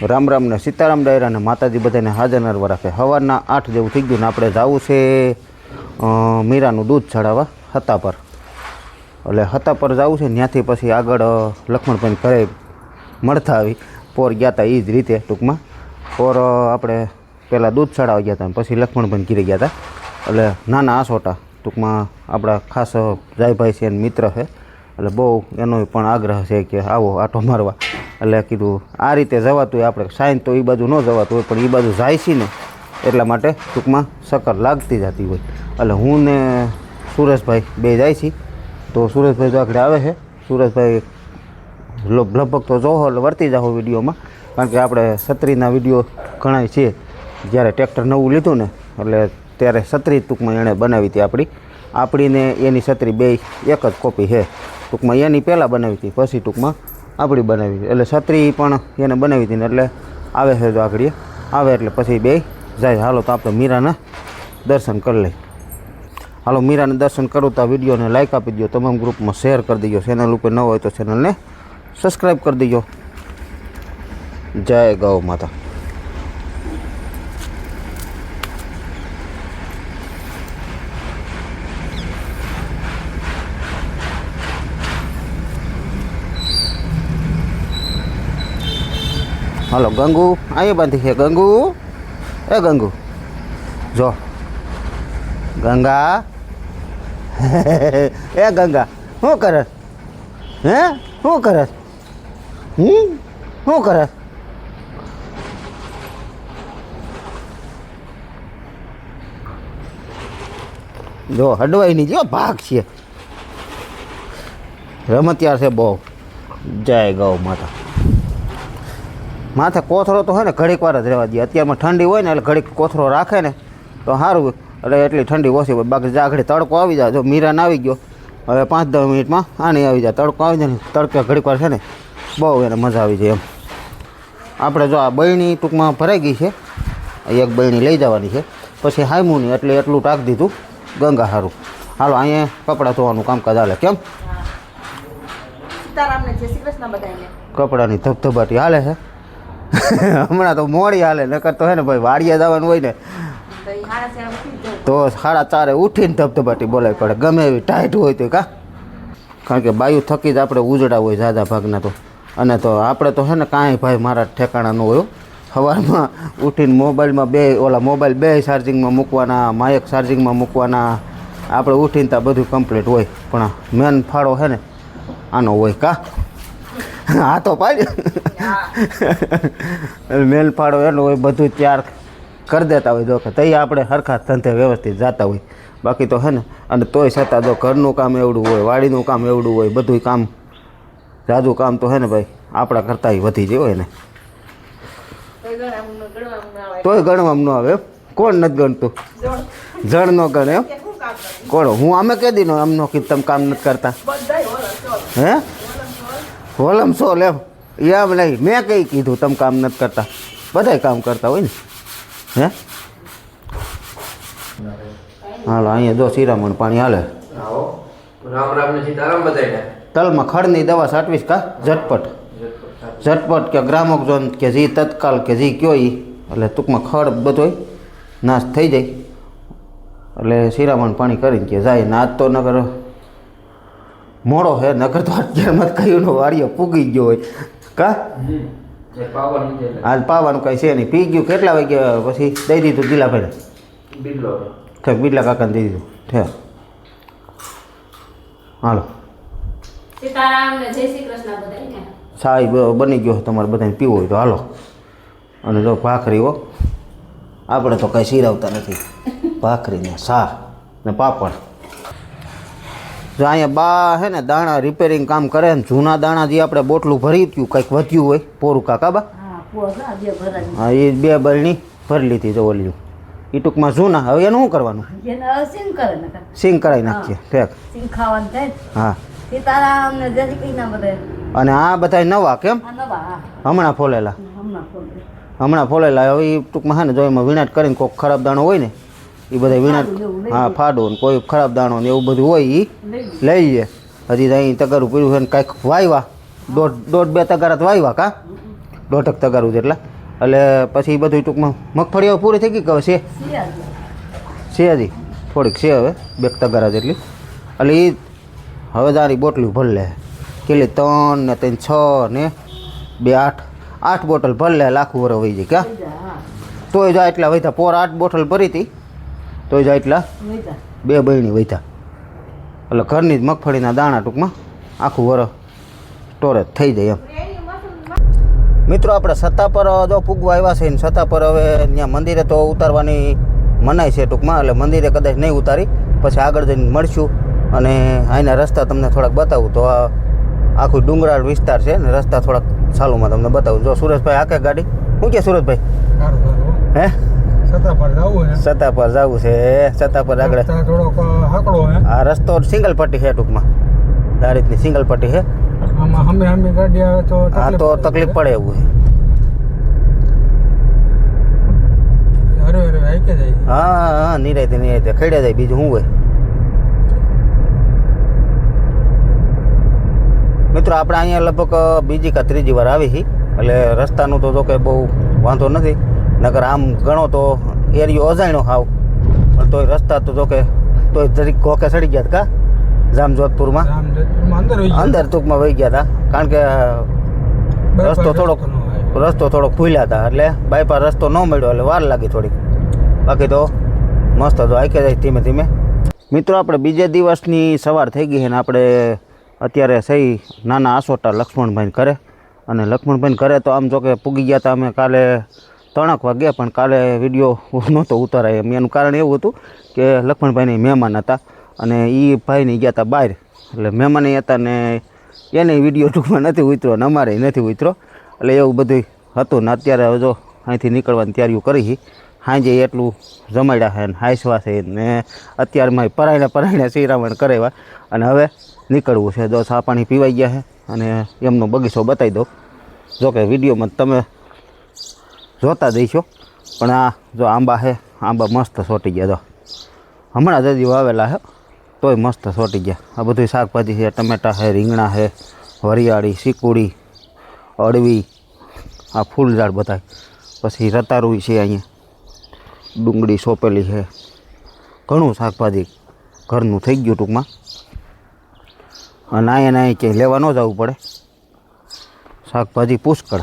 રામ રામ ને સીતારામ ડાયરા અને માતાજી બધાને હાજર નરવા રાખે. સવારના આઠ જેવું થઈ ગયું ને આપણે જવું છે મીરાનું દૂધ ચડાવવા હતા પર. એટલે હતા પર જવું છે, ત્યાંથી પછી આગળ લક્ષ્મણભાઈ ઘરે મળતા આવી. પોર ગયા હતા એ જ રીતે ટૂંકમાં. પોર આપણે પહેલાં દૂધ ચડાવવા ગયા હતા પછી લક્ષ્મણભાઈ ઘીરે ગયા હતા એટલે નાના આસોટા ટૂંકમાં આપણા ખાસ જાયભાઈ છે મિત્ર છે. એટલે બહુ એનો પણ આગ્રહ છે કે આવો આટો મારવા. એટલે કીધું, આ રીતે જવાતું હોય આપણે, સાઈન તો એ બાજુ ન જવાતું હોય, પણ એ બાજુ જાય છે ને એટલા માટે ટૂંકમાં સકર લાગતી જતી હોય. એટલે હું ને સુરેશભાઈ બે જાય છે. તો સુરેશભાઈ તો આગળ આવે છે. સુરેશભાઈ લગભગ તો જોહો એટલે વર્તી જાઓ વિડીયોમાં, કારણ કે આપણે છત્રીના વીડિયો ઘણા છે. જ્યારે ટ્રેક્ટર નવું લીધું ને, એટલે ત્યારે છત્રી ટૂંકમાં એણે બનાવી હતી આપણી. આપણીને એની છત્રી બે, એક જ કોપી છે. ટૂંકમાં એની પહેલાં બનાવી હતી, પછી ટૂંકમાં આપણી બનાવી એટલે છત્રી પણ એને બનાવી હતી ને એટલે આવે છે જો આગળ આવે એટલે પછી બે જાય. હાલો તો આપણે મીરાના દર્શન કરી લઈએ. હાલો મીરાને દર્શન કરું તો આ વિડીયોને લાઇક આપી દો તમામ ગ્રુપમાં શેર કરી દેજો ચેનલ ઉપર ન હોય તો ચેનલને સબસ્ક્રાઈબ કરી દેજો જય ગૌ માતા. હાલો, ગંગુ. અહીંયા બાંધી છે, ગંગુ. એ ગંગુ. જો. ગંગા. એ ગંગા, શું કરે? હે? શું કરે? હમ? શું કરે? જો, હડવાઈની જો ભાગ છે. રમતિયાર છે બહુ. જય ગૌ માતા. માથે કોથળો તો હોય ને ઘડીક વાર જ રહેવા દે અત્યારમાં ઠંડી હોય ને એટલે ઘડીક કોથળો રાખે ને તો સારું એટલે એટલી ઠંડી ઓછી હોય. બાકી જા ઘડી તડકો આવી જાય. જો મીરાન આવી ગયો હવે પાંચ દસ મિનિટમાં આની આવી જાય. તડકો આવી જાય ને તડકે ઘડીક વાર છે ને બહુ એને મજા આવી જાય એમ. આપણે જો આ બહેણી ટૂંકમાં ભરાઈ ગઈ છે. એક બહેણી લઈ જવાની છે. પછી હાઈમુની એટલે એટલું ટાંક દીધું. ગંગા સારું હાલો અહીંયા કપડાં ધોવાનું કામકાજ હાલે. કેમ? કપડાની ધબધબાટી હાલે છે. હમણાં તો મોડી હાલે, નકર તો હે ને ભાઈ વાડિયા જવાનું હોય ને. તો સાડા ચારે ઉઠીને ધબધબાટી બોલાવી પડે, ગમે એવી ટાઈટ હોય તો કા. કારણ કે બાયું થકી જ આપણે ઉજડા હોય જાદા ભાગના તો. અને તો આપણે તો હે ને કાંઈ ભાઈ મારા ઠેકાણા ન હોય સવારમાં ઉઠીને મોબાઈલમાં બે, ઓલા મોબાઈલ બે ચાર્જિંગમાં મૂકવાના, માયક ચાર્જિંગમાં મૂકવાના, આપણે ઉઠીને ત્યાં બધું કમ્પ્લીટ હોય. પણ મેન ફાળો હે ને આનો હોય કા. હા, તો પાડ્યો મેલ ફાળો એટલો હોય બધું ત્યાર કરી દેતા હોય, જો કે આપણે હરખા ધંધે વ્યવસ્થિત જતા હોય. બાકી તો હે ને, અને તોય છતાં જો ઘરનું કામ એવડું હોય, વાડીનું કામ એવડું હોય બધું કામ જાજુ કામ તો હે ને ભાઈ, આપણા કરતાં વધી જાય હોય ને. તોય ગણવામાં ન આવે. કોણ નથી ગણતું? જણ ન ગણે એમ. કે કોણ? હું અમે કહી દીનો આમનો કીધું, તમે કામ નથી કરતા? હે? હોલમ સો લે. એમ નહીં. મેં કંઈ કીધું? તમે કામ નથી કરતા. બધાય કામ કરતા હોય ને. હે? હાલો અહીંયા જો શિરામણ પાણી હાલે. તલમાં ખડની દવા સાટવીશ કા? ઝટપટ. ઝટપટ કે ગ્રામોક્ઝોન કે જી તત્કાલ કે જી કયો ઈ. એટલે ટૂંકમાં ખડ બધોય નાશ થઈ જાય. એટલે શિરામણ પાણી કરીને કે જાય. ને તો ન નગર મોડો હે નગર તો અત્યારમાં કયું વાડીઓ પૂગી ગયો હોય. કા? આજ પાવાનું કઈ છે નહીં. પી ગયું કેટલા વાગ્યા પછી દઈ દીધું ગીલાભાઈને બિલ્લો ઠેક બીટલા કાકાને દઈ દીધું. ઠે. હાલો. સાહેબ ને જય શ્રી કૃષ્ણ બધાને સાઈ બ- બની ગયો તમારે બધાને પીવો હોય તો હાલો. અને જો ભાખરી હો. આપણે તો કાંઈ સિરાવતા નથી. ભાખરીને સા ને પાપડ. જો અહીંયા બા હે ને દાણા રિપેરિંગ કામ કરે ને જૂના દાણા જે આપણે બોટલું ભરી ગયું કંઈક વધ્યું હોય પોરું કાકા બા? હા એ બે બરણી ભરી લીધી જો ઓલી એ ટૂંકમાં જૂના હવે એનું શું કરવાનું. સિંગ કરાવી નાખીએ ઠેક હા. અને આ બધા નવા કેમ? હમણાં ફોલેલા. હમણાં ફોલેલા હવે એ ટૂંકમાં હા ને જો એમાં વિનાટ કરીને કોઈક ખરાબ દાણો હોય ને એ બધા લઈ હા ફાડો ને કોઈ ખરાબ દાણો ને એવું બધું હોય એ લઈ લે. હજી અહીં તગારું પીડ્યું છે ને કાંઈક વાવ્યા દોઢ દોઢ બે તગારા તો વાવ્યા કા? દોઢક તગારું જેટલા. એટલે પછી એ બધું ટૂંકમાં મગફળીઓ પૂરી થઈ ગઈ કે છે? છે હજી. થોડીક છે હવે બે તગારા જેટલી. એટલે એ હવે તારી બોટલી ભરી લે. કેટલી? ત્રણ ને ત્રણ છ ને બે આઠ. આઠ બોટલ ભરલે લાખું વર વહી જાય ક્યાં તોય જાય એટલા વહીતા પોર આઠ બોટલ ભરી હતી. તોય જાય એટલા? બે બહેણી વૈતા. એટલે ઘરની જ મગફળીના દાણા ટૂંકમાં આખું વર સ્ટોરેજ થઈ જાય એમ. મિત્રો આપણે સત્તા પર જો પૂગવા આવ્યા છે ને સત્તા પર હવે ત્યાં મંદિરે તો ઉતારવાની મનાય છે ટૂંકમાં એટલે મંદિરે કદાચ નહીં ઉતારી. પછી આગળ જઈને મળશું અને અહીંના રસ્તા તમને થોડાક બતાવું. તો આ આખું ડુંગરાળ વિસ્તાર છે ને રસ્તા થોડાક ચાલુમાં તમને બતાવું. જો સુરેશભાઈ આખે ગાડી? શું કે સુરેશભાઈ? સારું સારું હે? છતાં પર જવું હે સત્તા પર જવું છે સત્તા પર આગળ થોડોક હાકડો હે આ રસ્તો સિંગલ પટ્ટી છે ટૂંકમાં. દારિતની સિંગલ પટ્ટી છે. આમાં હમે હમે ગાડી આવે તો તકલીફ પડે એવું છે. હરે જાય. હા હા નિરાયતે નિરાયતે. ખેડ્યા જાય બીજું શું હોય? મિત્રો આપણે અહીંયા લગભગ બીજી કા ત્રીજી વાર આવી છીએ એટલે રસ્તાનું તો જો કે બહુ વાંધો નથી. નકર આમ ગણો તો એરિયો અજાણ્યો હાવ. પણ તોય રસ્તા તો જોકે તોય જરીક કોકે સડી ગયા હતા કા? જામજોધપુરમાં? અંદર ટૂંકમાં વહી ગયા હતા કારણ કે રસ્તો થોડોક રસ્તો થોડોક ખુલ્યા હતા એટલે બાયપાસ રસ્તો ન મળ્યો એટલે વાર લાગી થોડીક. બાકી તો મસ્ત હતો આખે જાય ધીમે ધીમે. મિત્રો આપણે બીજે દિવસની સવાર થઈ ગઈ અને આપણે અત્યારે સહી નાના આસોટા લક્ષ્મણભાઈને કરે અને લક્ષ્મણભાઈને કરે તો આમ જો કે પૂગી ગયા હતા અમે કાલે ત્રણક વાગ્યા પણ કાલે વીડિયો નહોતો ઉતારાય. એમ એનું કારણ એવું હતું કે લખમણભાઈની મહેમાન હતા અને એ ભાઈને ગયા હતા બહાર. એટલે મહેમાન હતા ને એને વીડિયો ટૂંકમાં નથી ઉતરો ને અમારે નથી ઉતરો એટલે એવું બધું હતું ને અત્યારે હવે જો અહીંથી નીકળવાની તૈયારીઓ કરી છે સાંજે એટલું જમાડ્યા છે ને હાંસવા છે ને અત્યારમાં પરાયણા પરાયણા શ્રીરામણ કરાવ્યા અને હવે નીકળવું છે. જો સા પાણી પીવાઈ ગયા છે અને એમનો બગીચો બતાવી દો જોકે વિડીયોમાં તમે જોતા દઈશો પણ આ જો આંબા છે આંબા મસ્ત સોટી ગયા જો. હમણાં જ હજી વાવેલા છે તોય મસ્ત સોટી ગયા. આ બધું શાકભાજી છે, ટમેટા છે રીંગણા છે વરિયાળી, શીકુડી અળવી આ ફૂલ ઝાડ બધા પછી રતારુઈ છે અહીંયા. ડુંગળી સોંપેલી છે. ઘણું શાકભાજી ઘરનું થઈ ગયું ટૂંકમાં. અને અહીંયા ને અહીં ક્યાંય લેવા ન જવું પડે. શાકભાજી પુષ્કળ.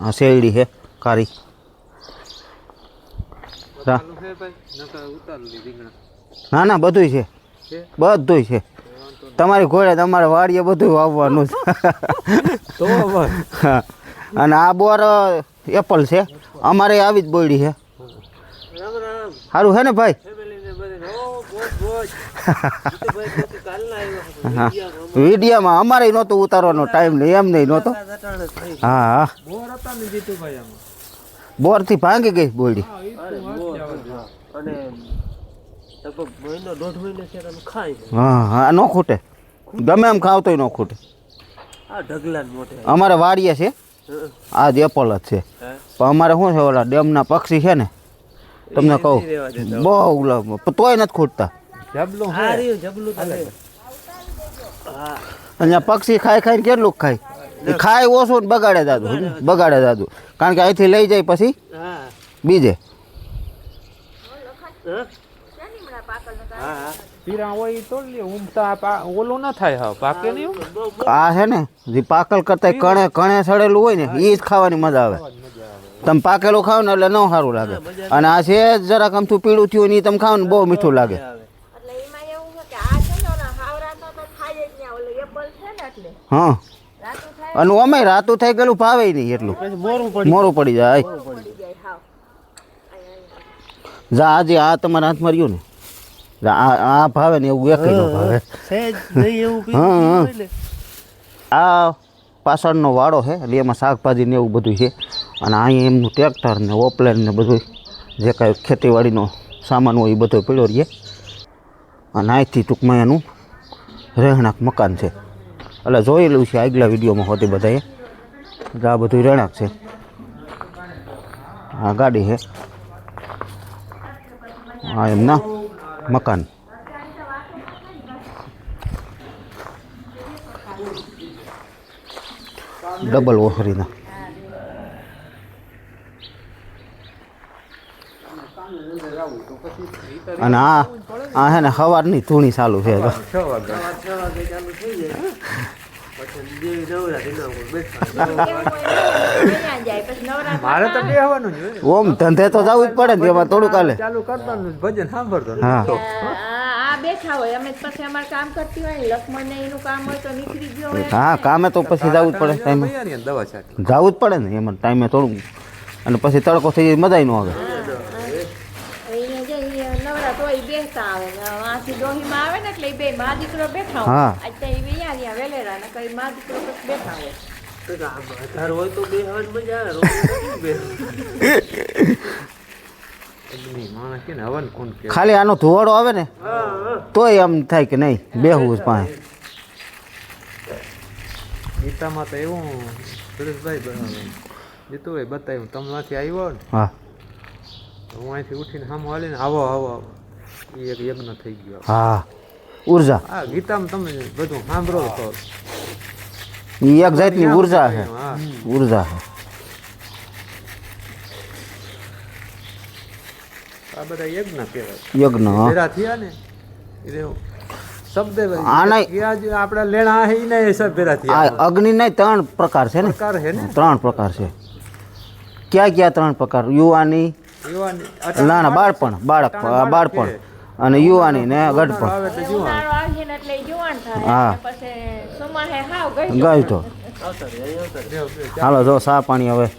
આ શેરડી છે કારી ના ના બધુંય છે. બધુંય છે. તમારી ઘોડે તમારે વાડીએ બધું વાવવાનું છે. અને આ બોર એપલ છે. અમારે આવી જ બોયડી છે. સારું છે ને ભાઈ? વિડીયામાં અમારે નહોતું ઉતારવાનો ટાઈમ નહીં એમ નહીં નહોતો. હા હા. બોરથી ભાંગી ગઈ બોયડી અને લગભગ મહિનો દોઢ મહિનો છે ખાય હા હા ન ખૂટે. ગમે એમ ખાવ તોય ન ખૂટે. આ ઢગલા મોટે અમારે વાડીએ છે. આ જ એપલ જ છે. પણ અમારે શું છે ઓલા ડેમના પક્ષી છે ને તમને કહું. બહુ તોય નથી ખૂટતા. આ જબલું અહીંયા પક્ષી ખાઈ ખાઈને કેટલું ખાય? ખાય ઓછું ને બગાડે દાદુ બગાડે દાદુ. કારણ કે અહીંથી લઈ જાય પછી બીજે. પીરા હોય ઈ તોડ લે. ઉમતા પા- ઓલું ના થાય હા પાકે નહીં એવું? આ છે ને જે પાકલ કરતા કણે કણે સડેલું હોય ને એ જ ખાવાની મજા આવે. તમે પાકેલું ખાવ ને એટલે ન સારું લાગે. અને આ છે જ જરાક અમથું પીળું થયું ને એ તમે ખાવ ને બહુ મીઠું લાગે. એટલે એમાં એવું છે કે આ છે ને ઓલા હાવરાનો તો થાય જ નહીં ઓલો એપલ છે ને એટલે. હા. અને અમે રાતું થઈ ગયેલું ભાવે નહીં એટલું. મોરું પડી જાય પડી જા આજે આ તમારા હાથમાં રહ્યું ને. આ આ ભાવે ને એવું એક ભાવે. આ પાછળનો વાડો છે એટલે એમાં શાકભાજી ને એવું બધું છે. અને અહીં એમનું ટ્રેક્ટર ને ઓપલેન ને બધું જે કાંઈ ખેતીવાડીનો સામાન હોય એ બધો પડ્યો રહીએ અને અહીંથી ટૂંકમાં એનું રહેણાંક મકાન છે. એટલે જોયેલું છે આગલા વિડીયોમાં હોતી બધાએ. એટલે આ બધું રહેણાંક છે. આ ગાડી છે. હા એમના મકાન. ડબલ ઓહરીના. અને આ આ હે ને સવારની ધૂણી ચાલુ છે. મારે તો બેહવાનું જ ઓમ ધંધે તો જવું જ પડે ને એમાં થોડું કાલે ચાલુ કરવાનું ભજન સાંભળતો હા. આ આ બેઠા હોય અમે પછી અમારે કામ કરતી હોય ને લક્ષ્મણ ને એનું કામ હોય તો નીકળી ગયો હોય. હા કામે તો પછી જવું જ પડે ટાઈમે. દવા જવું જ પડે ને એમાં ટાઈમે થોડું. અને પછી તડકો થઈ જાય મજા ન આવે. નવરા તોય બેસતા આવે ને ડોહીમાં આવે ને એટલે બે મા દીકરો બેઠા હોય. રહ્યા વેલેરા ને કઈ મા દીકરો પછી બેઠા હોય આમ હોય તો મજા આવે ને હવન કોણ કે ખાલી આનો ધુવાડો આવે ને તોય એમ થાય કે નહીં બેહવું પાસે ગીતામાં તો એવું સુરેશભાઈ જીતુભાઈ બતાવ્યું તમારાથી આવ્યો ને હા. હું અહીંથી ઉઠીને સામે હાલીને આવો આવો આવો. એ એક યજ્ઞ થઈ ગયો. હા. ઊર્જા. હા ગીતામાં તમે બધું સાંભળો તો એ એક જાતની ઊર્જા છે હા ઊર્જા છે આ બધા યજ્ઞ કહેવાય યજ્ઞ હા. ભેરા થયા ને એટલે શબ્દ આના- જે આપણા લેણા હે ઈ નહીં સબ ભેરા આ થયા અગ્નિના ત્રણ પ્રકાર છે ને પ્રકાર હે ને ત્રણ પ્રકાર છે ક્યાં ક્યાં ત્રણ પ્રકાર યુવાની યુવાની નાના બાળપણ બાળક બાળપણ અને યુવાની. ને ગઢપણ હા. ગઈ તો. હાલો જો સા પાણી હવે